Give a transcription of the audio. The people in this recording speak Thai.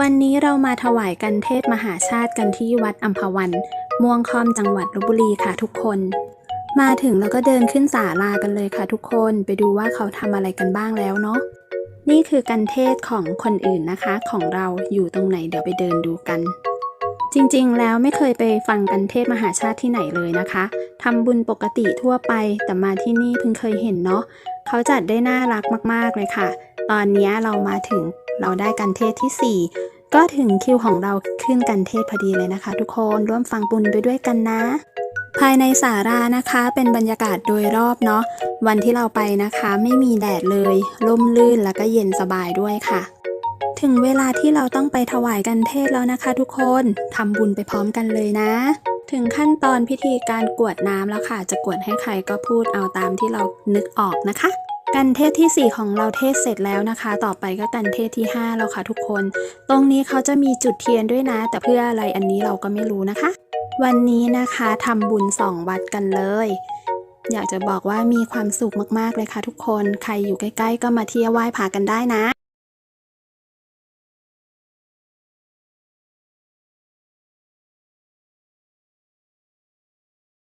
วันนี้เรามาถวายกันเทศมหาชาติกันที่วัดอัมพวัน ม่วงคอมจังหวัดลบบุรีค่ะทุกคน มาถึงแล้วก็เดินขึ้นศาลากันเลยค่ะทุกคนไปดูว่าเขาทำอะไรกันบ้างแล้วเนาะนี่คือกันเทศของคนอื่นนะคะของเราอยู่ตรงไหนเดี๋ยวไปเดินดูกัน จริงๆ แล้วไม่เคยไปฟังกันเทศมหาชาติที่ไหนเลยนะคะทำบุญปกติทั่วไปแต่มาที่นี่เพิ่งเคยเห็นเนาะเขาจัดได้น่ารักมากๆเลยค่ะ ตอนนี้เรามาถึง เราได้กันเทศที่ 4 ก็ถึงคิวของเราขึ้นกันเทศพอดีเลยนะคะ ทุกคนร่วมฟังบุญไปด้วยกันนะ ภายในสารานะคะเป็นบรรยากาศโดยรอบเนาะวันที่เราไปนะคะไม่มีแดดเลยร่มรื่นแล้วก็เย็นสบายด้วยค่ะถึงเวลาที่เราต้องไปถวายกันเทศแล้วนะคะ ทุกคนทำบุญไปพร้อมกันเลยนะ ถึงขั้นตอนพิธีการกวดน้ำแล้วค่ะ จะกวดให้ใครก็พูดเอาตามที่เรานึกออกนะคะ กันเทศทีสี่ 4 ของเราเทศเสร็จแล้วนะคะ ต่อไปก็กันเทศที่ 5 แล้วค่ะทุกคน ตรงนี้เขาจะมีจุดเทียนด้วยนะ แต่เพื่ออะไรอันนี้เราก็ไม่รู้นะคะ วันนี้นะคะทำบุญสองวัดกันเลย อยากจะบอกว่ามีความสุขมากๆเลยค่ะทุกคน ใครอยู่ใกล้ ๆ ก็มาเที่ยวไหว้พากันได้นะ